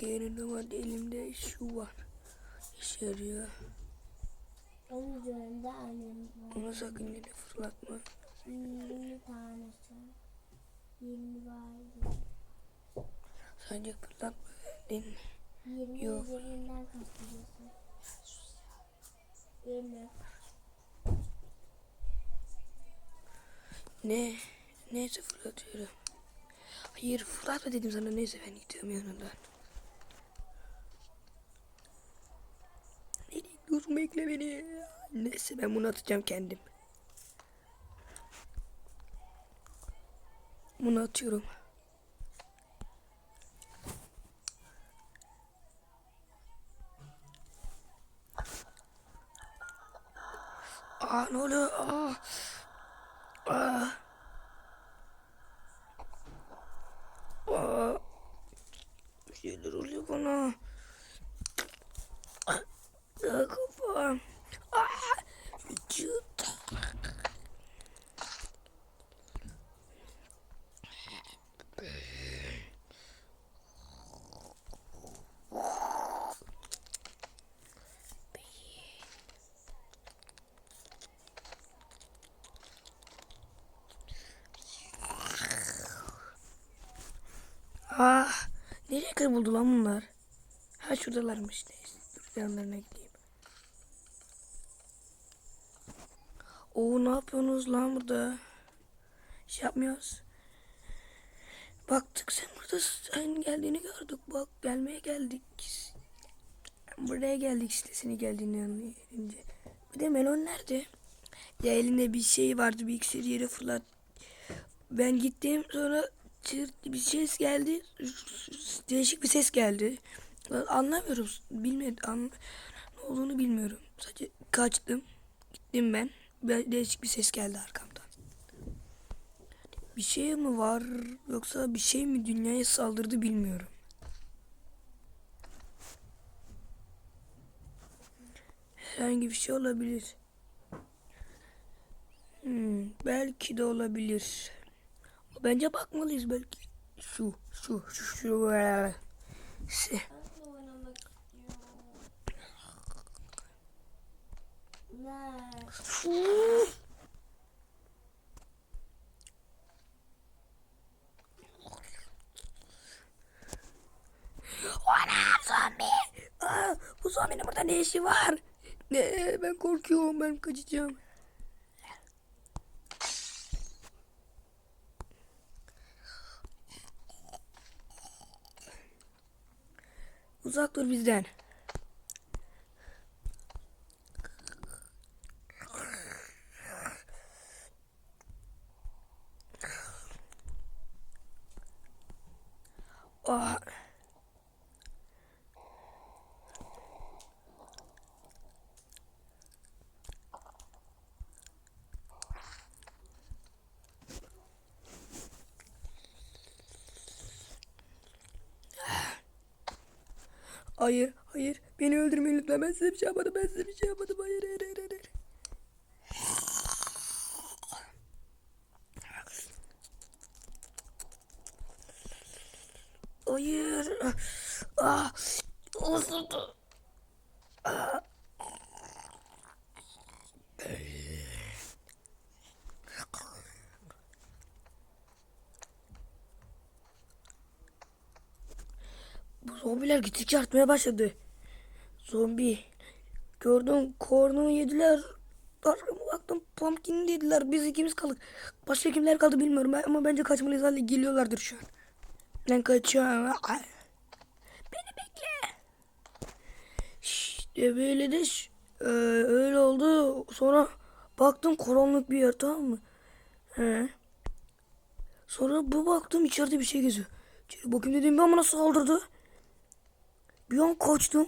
Yerine var elimde şu var. İşe yarıyor. Onun üzerinde annem var. Onu sakın yine fırlatma. 20 tanesi. 20 var. Sadece fırlatma dedin. 20 Yok. üzerinden kastırıyorsun. 20. Ne? Neyse fırlatıyorum. Hayır fırlatma dedim sana neyse ben gidiyorum yanından. Gidiyorsun bekle beni. Neyse ben bunu atacağım kendim. Bunu atıyorum. Aa ne oluyor? Aa. Aa. Aa. Bir şeyler oluyor bana. Aa, kafam. Aa, vücut. Ah, nereye kayboldu lan bunlar? Ha şuradalarmış. Neyse, dur yanlarına gideyim. Oo ne yapıyorsunuz lan burada? Şey yapmıyoruz. Baktık sen burada sen geldiğini gördük. Bak gelmeye geldik. Buraya geldik işte seni geldiğini anlayınca. Bir de melon nerede? Ya elinde bir şey vardı bir iksir yere fırlat. Ben gittim sonra çığır bir ses geldi. Değişik bir ses geldi. Anlamıyorum. Bilmiyorum. An, ne olduğunu bilmiyorum. Sadece kaçtım. Gittim ben. Değişik bir ses geldi arkamdan. Bir şey mi var yoksa bir şey mi dünyaya saldırdı bilmiyorum. Herhangi bir şey olabilir. Hmm, belki de olabilir. Bence bakmalıyız belki. Şu, şu, şu, şu. Şey. Ben de oynamak istiyorum. Ne? Ana zombi. Aa, bu zombinin burada ne işi var? Ne, ben korkuyorum ben kaçacağım. Uzak dur bizden. Ah. Hayır, hayır. Beni öldürmeyin lütfen. Ben size bir şey yapmadım. Ben size bir şey yapmadım. Hayır, hayır, hayır, hayır. Hayır. Ah, osurdu. Ah. Bu zombiler gittikçe artmaya başladı. Zombi. Gördüm kornu yediler. Arkama baktım pumpkin dediler. Biz ikimiz kaldık. Başka kimler kaldı bilmiyorum ama bence kaçmalıyız. Hadi geliyorlardır şu an. Ben kaçıyorum. Beni bekle. İşte böyle de e, öyle oldu. Sonra baktım karanlık bir yer tamam mı? He. Sonra bu baktım içeride bir şey geziyor. İçeri bakayım dedim ben bana saldırdı. Bir an kaçtım.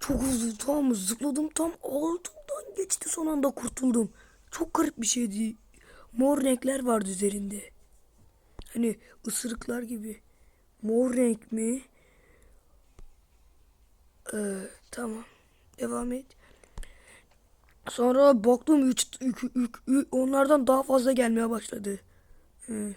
Çok hızlı tamam mı? Zıpladım tam altından geçti son anda kurtuldum. Çok garip bir şeydi. Mor renkler vardı üzerinde. Hani ısırıklar gibi. Mor renk mi? Ee, tamam. Devam et. Sonra baktım üç, onlardan daha fazla gelmeye başladı. Ee.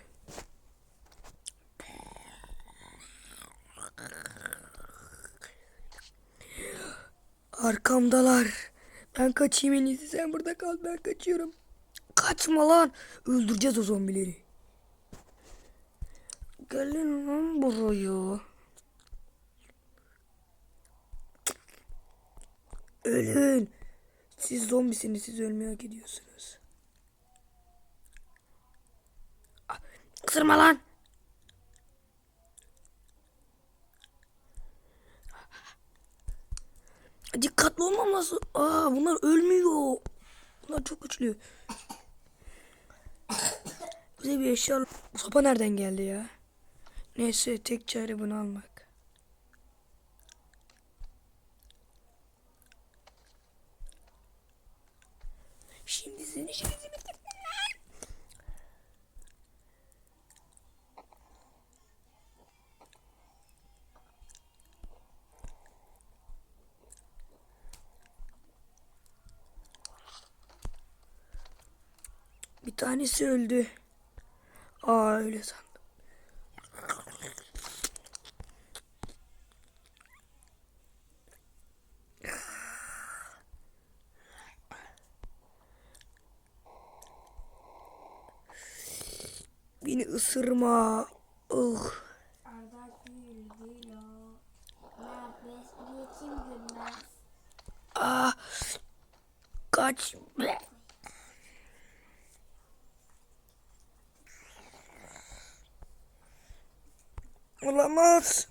Arkamdalar. Ben kaçayım en iyisi. Sen burada kal. Ben kaçıyorum. Kaçma lan. Öldüreceğiz o zombileri. Gelin lan buraya. Ölün. Siz zombisiniz. Siz ölmeyi hak ediyorsunuz. Ah, Isırma lan. Dikkatli olmam lazım. Aa bunlar ölmüyor. Bunlar çok güçlü. Bize bir eşya... Bu sopa nereden geldi ya? Neyse tek çare bunu almak. Şimdi seni şimdi Bir tanesi öldü. Aa öyle sandım. Beni ısırma. Ugh. Arda gül gül o. Ya besmele kim gülmez? Aa. Kaç. Olamaz.